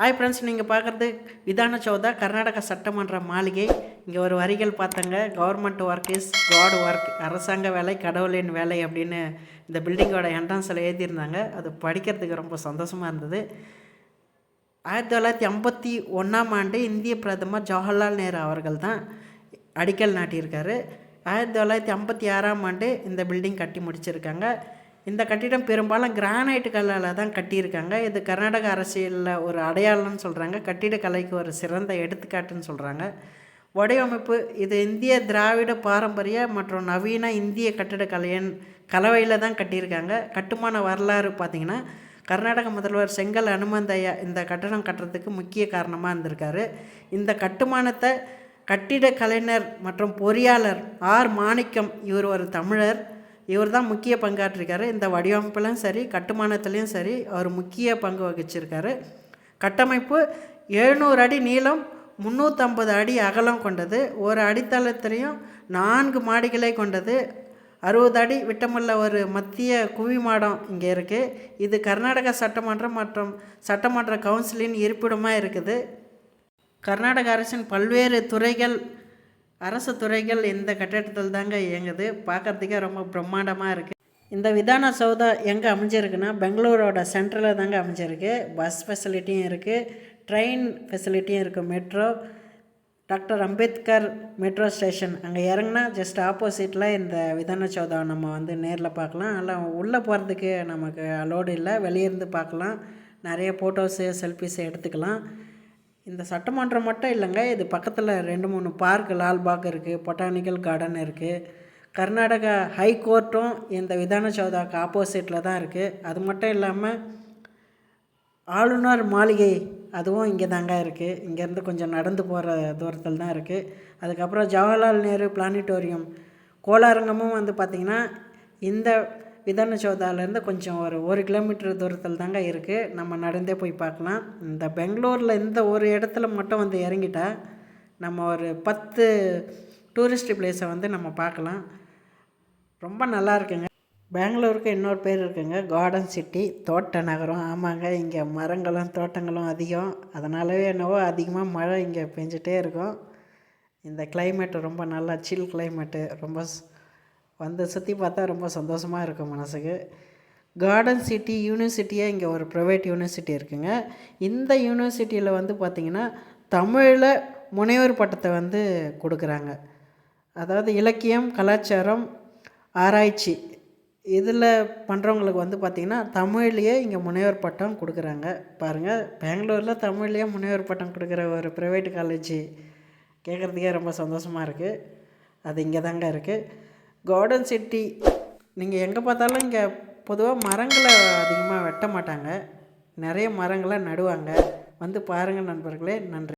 Hi friends நீங்கள் பார்க்குறது விதான சௌதா கர்நாடக சட்டமன்ற மாளிகை. இங்கே ஒரு வரிகள் பார்த்தாங்க. Government work is God work அரசாங்க வேலை கடவுளின் வேலை அப்படின்னு இந்த பில்டிங்கோட என்ட்ரன்ஸில் எழுதியிருந்தாங்க. அது படிக்கிறதுக்கு ரொம்ப சந்தோஷமாக இருந்தது. ஆயிரத்தி தொள்ளாயிரத்தி ஐம்பத்தி ஒன்றாம் ஆண்டு இந்திய பிரதமர் ஜவஹர்லால் நேரு அவர்கள் தான் அடிக்கல் நாட்டியிருக்காரு. ஆயிரத்தி தொள்ளாயிரத்தி ஐம்பத்தி ஆறாம் ஆண்டு இந்த பில்டிங் கட்டி முடிச்சிருக்காங்க. இந்த கட்டிடம் பெரும்பாலும் கிரானைட்டு கல்லால் தான் கட்டியிருக்காங்க. இது கர்நாடக அரசியலில் ஒரு அடையாளம்னு சொல்கிறாங்க கட்டிடக்கலைக்கு ஒரு சிறந்த எடுத்துக்காட்டுன்னு சொல்கிறாங்க வடிவமைப்பு இது இந்திய திராவிட பாரம்பரிய மற்றும் நவீன இந்திய கட்டிடக்கலையின் கலவையில் தான் கட்டியிருக்காங்க. கட்டுமான வரலாறு பார்த்திங்கன்னா கர்நாடக முதல்வர் செங்கல் அனுமந்தையா இந்த கட்டடம் கட்டுறதுக்கு முக்கிய காரணமாக இருந்திருக்காரு. இந்த கட்டுமானத்தை கட்டிட கலைஞர் மற்றும் பொறியாளர் ஆர் மாணிக்கம் இவர் ஒரு தமிழர். இவர் தான் முக்கிய பங்காற்றிருக்காரு. இந்த வடிவமைப்புலையும் சரி கட்டுமானத்துலேயும் சரி அவர் முக்கிய பங்கு வகிச்சிருக்காரு. கட்டமைப்பு எழுநூறு அடி நீளம் முந்நூற்றம்பது அடி அகலம் கொண்டது. ஒரு அடித்தளத்திலையும் நான்கு மாடிகளை கொண்டது. அறுபது அடி விட்டமுள்ள ஒரு மத்திய குவி மாடம் இங்கே இருக்குது இது கர்நாடக சட்டமன்றம் மற்றும் சட்டமன்ற கவுன்சிலின் இருப்பிடமாக இருக்குது. கர்நாடக அரசின் பல்வேறு துறைகள் அரசு துறைகள் இந்த கட்டிடத்தில் தாங்க இயங்குது. பார்க்குறதுக்கே ரொம்ப பிரம்மாண்டமாக இருக்குது இந்த விதான சௌதா எங்கே அமைஞ்சிருக்குன்னா பெங்களூரோட சென்டரில் தாங்க அமைஞ்சிருக்கு. பஸ் ஃபெசிலிட்டியும் இருக்குது ட்ரெயின் ஃபெசிலிட்டியும் இருக்குது metro doctor Ambedkar metro station அங்கே இறங்குனா ஜஸ்ட் ஆப்போசிட்டில் இந்த விதான சௌதா நம்ம வந்து நேரில் பார்க்கலாம். எல்லாம் உள்ளே போகிறதுக்கு நமக்கு அலோடு இல்லை. வெளியிருந்து பார்க்கலாம். நிறைய ஃபோட்டோஸு செல்ஃபிஸு எடுத்துக்கலாம். இந்த சட்டமன்றம் மட்டும் இல்லைங்க இது பக்கத்தில் ரெண்டு மூணு பார்க் லால்பாக் இருக்குது பொட்டானிக்கல் கார்டன் இருக்குது கர்நாடகா ஹை கோர்ட்டும் இந்த விதான சௌதாவுக்கு ஆப்போசிட்டில் தான் இருக்குது அது மட்டும் இல்லாமல் ஆளுநர் மாளிகை அதுவும் இங்கே தாங்க இருக்குது இங்கேருந்து கொஞ்சம் நடந்து போகிற தூரத்தில் தான் இருக்குது அதுக்கப்புறம் ஜவஹர்லால் நேரு பிளானிட்டோரியம். கோலாரங்கமும் வந்து பார்த்திங்கன்னா இந்த விதான சௌதாலேருந்து கொஞ்சம் ஒரு ஒரு கிலோமீட்டர் தூரத்தில் தாங்க இருக்குது நம்ம நடந்தே போய் பார்க்கலாம். இந்த பெங்களூரில் இந்த ஒரு இடத்துல மட்டும் வந்து இறங்கிட்டால் நம்ம ஒரு பத்து டூரிஸ்ட் பிளேஸை வந்து நம்ம பார்க்கலாம். ரொம்ப நல்லா இருக்குங்க. பெங்களூருக்கு இன்னொரு பேர் இருக்குங்க. Garden city. தோட்ட நகரம். ஆமாங்க. இங்கே மரங்களும் தோட்டங்களும் அதிகம். அதனாலவே என்னவோ அதிகமாக மழை இங்கே பெஞ்சிட்டே இருக்கும். இந்த கிளைமேட்டு ரொம்ப நல்லா சில் கிளைமேட்டு ரொம்ப வந்து சுற்றி பார்த்தா ரொம்ப சந்தோஷமாக இருக்கும் மனசுக்கு. கார்டன் சிட்டி யூனிவர்சிட்டியாக இங்கே ஒரு ப்ரைவேட் யூனிவர்சிட்டி இருக்குங்க. இந்த யூனிவர்சிட்டியில் வந்து பார்த்திங்கன்னா தமிழில் முனைவர் பட்டத்தை வந்து கொடுக்குறாங்க. அதாவது இலக்கியம் கலாச்சாரம் ஆராய்ச்சி இதில் பண்ணுறவங்களுக்கு வந்து பார்த்திங்கன்னா தமிழ்லேயே இங்கே முனைவர் பட்டம் கொடுக்குறாங்க. பாருங்கள் பெங்களூரில் தமிழ்லேயே முனைவர் பட்டம் கொடுக்குற ஒரு ப்ரைவேட் காலேஜ் கேட்குறதுக்கே ரொம்ப சந்தோஷமாக இருக்குது அது இங்கே தாங்க இருக்குது கார்டன் சிட்டி நீங்கள் எங்கே பார்த்தாலும் இங்கே பொதுவாக மரங்களை அதிகமாக வெட்ட மாட்டாங்க. நிறைய மரங்களை நடுவாங்க. வந்து பாருங்கள் நண்பர்களே நன்றி.